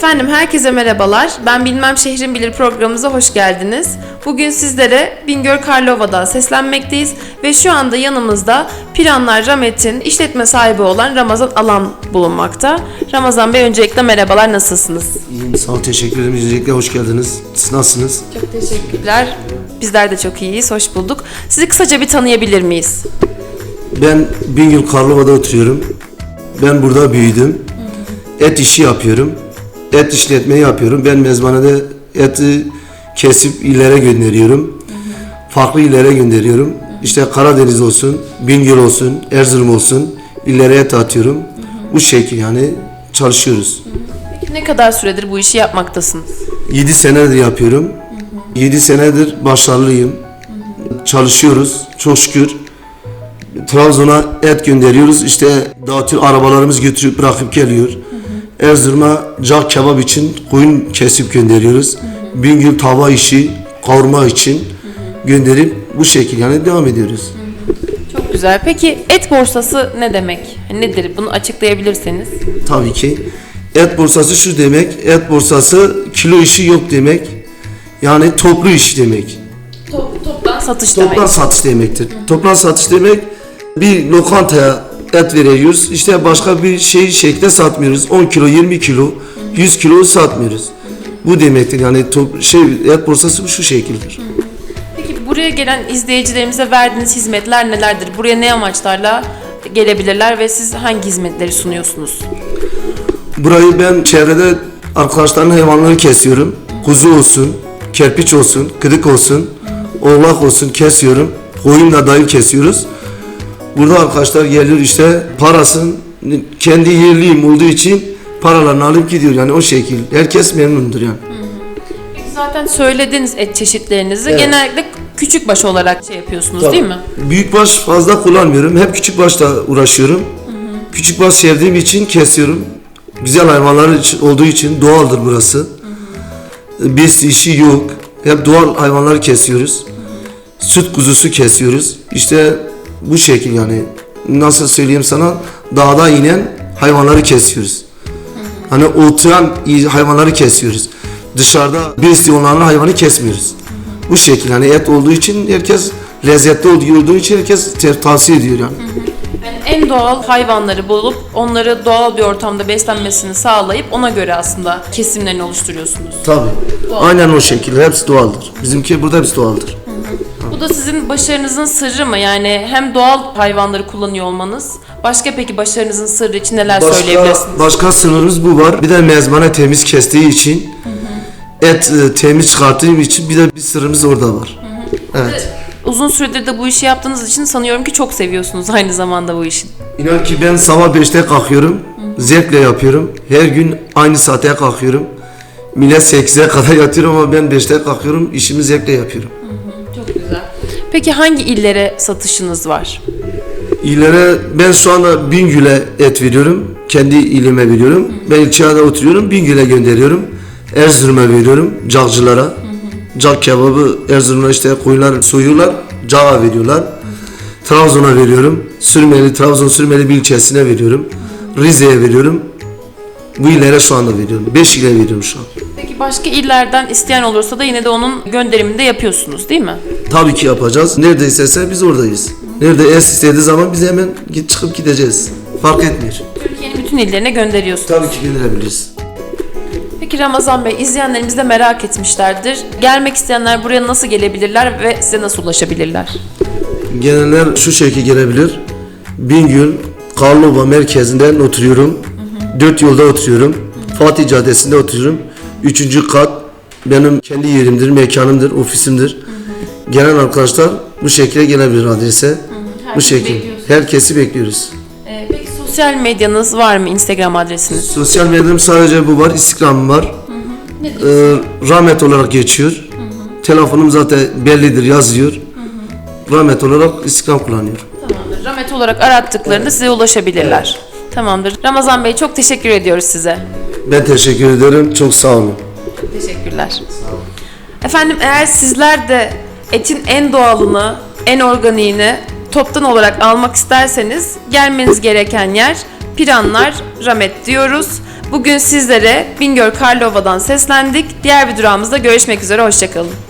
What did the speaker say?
Efendim herkese merhabalar. Ben Bilmem Şehrin Bilir programımıza hoş geldiniz. Bugün sizlere Bingöl Karlova'da seslenmekteyiz ve şu anda yanımızda Piranlar Ramet'in işletme sahibi olan Ramazan Alan bulunmakta. Ramazan Bey öncelikle merhabalar nasılsınız? İyiyim, sağ ol, teşekkür ederim. Öncelikle hoş geldiniz. Siz nasılsınız? Çok teşekkürler. Bizler de çok iyiyiz, hoş bulduk. Sizi kısaca bir tanıyabilir miyiz? Ben Bingöl Karlova'da oturuyorum. Ben burada büyüdüm. Et işi yapıyorum. Et işletmeyi yapıyorum. Ben mezbanede eti kesip illere gönderiyorum. Farklı illere gönderiyorum. İşte Karadeniz olsun, Bingöl olsun, Erzurum olsun illere et atıyorum. Bu şekil yani çalışıyoruz. Peki ne kadar süredir bu işi yapmaktasınız? 7 senedir yapıyorum. 7 senedir başarılıyım. Çalışıyoruz çok şükür. Trabzon'a et gönderiyoruz. İşte dağıtıyor arabalarımız götürüp bırakıp geliyor. Erzurum'a cak kebap için koyun kesip gönderiyoruz. Bingöl tava işi, kavurma için gönderip bu şekil yani devam ediyoruz. Çok güzel. Peki et borsası ne demek? Nedir? Bunu açıklayabilirseniz. Tabii ki. Et borsası şu demek. Et borsası kilo işi yok demek. Yani toplu iş demek. Top, toptan satış Toptan demek. satış demektir. Toptan satış demek bir lokantaya et veriyoruz. İşte başka bir şey şekilde satmıyoruz. 10 kilo, 20 kilo, 100 kilo satmıyoruz. Bu demektir. Yani top, şey et borsası şu şekildir. Peki buraya gelen izleyicilerimize verdiğiniz hizmetler nelerdir? Buraya ne amaçlarla gelebilirler ve siz hangi hizmetleri sunuyorsunuz? Burayı ben çevrede arkadaşların hayvanları kesiyorum. Kuzu olsun, kerpiç olsun, kıdık olsun, oğlak olsun kesiyorum. Koyun da dahil kesiyoruz. Burada arkadaşlar geliyor işte parasını kendi yerliyim olduğu için paralarını alıp gidiyor yani o şekil. Herkes memnundur yani. Peki zaten söylediğiniz et çeşitlerinizi Evet. genellikle küçük baş olarak şey yapıyorsunuz değil mi? Büyükbaş fazla kullanmıyorum. Hep küçükbaşla uğraşıyorum. Küçükbaş sevdiğim için kesiyorum. Güzel hayvanlar için- olduğu için doğaldır burası. Bes işi yok. Hep doğal hayvanları kesiyoruz. Süt kuzusu kesiyoruz. İşte bu şekil yani. Nasıl söyleyeyim sana? Dağda inen hayvanları kesiyoruz. Hani oturan hayvanları kesiyoruz. Dışarıda besliyorlar hayvanı kesmiyoruz. Bu şekil hani et olduğu için herkes lezzetli olduğu, için herkes tavsiye ediyor yani. Yani en doğal hayvanları bulup onları doğal bir ortamda beslenmesini sağlayıp ona göre aslında kesimlerini oluşturuyorsunuz. Tabii. Aynen o şekilde. Hepsi doğaldır. Bizimki burada hepsi doğaldır. Bu da sizin başarınızın sırrı mı? Yani hem doğal hayvanları kullanıyor olmanız. Başka peki başarınızın sırrı için neler Başka, söyleyebilirsiniz? başka sınırımız bu var. Bir de mezbane temiz kestiği için et e, temiz çıkarttığım için bir de bir sırrımız orada var. Evet. Uzun süredir de bu işi yaptığınız için sanıyorum ki çok seviyorsunuz aynı zamanda bu işin. İnan ki ben sabah 5'te kalkıyorum. Zevkle yapıyorum. Her gün aynı saate kalkıyorum. Millet 8'e kadar yatıyorum ama ben 5'te kalkıyorum. İşimi zevkle yapıyorum. Peki hangi illere satışınız var? İllere ben şu anda Bingöl'e et veriyorum. Kendi ilime veriyorum. Ben ilçede oturuyorum. Bingöl'e gönderiyorum. Erzurum'a veriyorum. Cağcılara. Cağ kebabı Erzurum'da işte koyunlar soyuyorlar. Cağa veriyorlar. Trabzon'a veriyorum. Sürmeli, Trabzon Sürmeli bir ilçesine veriyorum. Rize'ye veriyorum. Bu illere şu anda veriyorum. 5 ile veriyorum şu an. Başka illerden isteyen olursa da yine de onun gönderimini de yapıyorsunuz değil mi? Tabii ki yapacağız. Nerede isterse biz oradayız. Nerede es istediği zaman biz hemen git çıkıp gideceğiz. Fark etmiyor. Türkiye'nin bütün illerine gönderiyorsunuz. Tabii ki gönderebiliriz. Peki Ramazan Bey, izleyenlerimiz de merak etmişlerdir. Gelmek isteyenler buraya nasıl gelebilirler ve size nasıl ulaşabilirler? Gelenler şu şekilde gelebilir. Bingöl, Karlova merkezinden oturuyorum. Dört yolda oturuyorum. Fatih Caddesi'nde oturuyorum. Üçüncü kat benim kendi yerimdir, mekanımdır, ofisimdir. Gelen arkadaşlar bu şekilde gelebilir adrese. Bu herkesi şekilde. Herkesi bekliyoruz. Ee, peki sosyal medyanız var mı? Instagram adresiniz? Sosyal medyam sadece bu var. Instagram'ım var. Ee, rahmet olarak geçiyor. Telefonum zaten bellidir, yazıyor. Rahmet olarak Instagram kullanıyorum. Tamamdır. Ramet olarak arattıklarında size ulaşabilirler. Tamamdır. Ramazan Bey çok teşekkür ediyoruz size. Ben teşekkür ederim. Çok sağ olun. Teşekkürler. Efendim eğer sizler de etin en doğalını, en organiğini toptan olarak almak isterseniz gelmeniz gereken yer Piranlar Ramet diyoruz. Bugün sizlere Bingöl Karlova'dan seslendik. Diğer bir durağımızda görüşmek üzere, hoşçakalın.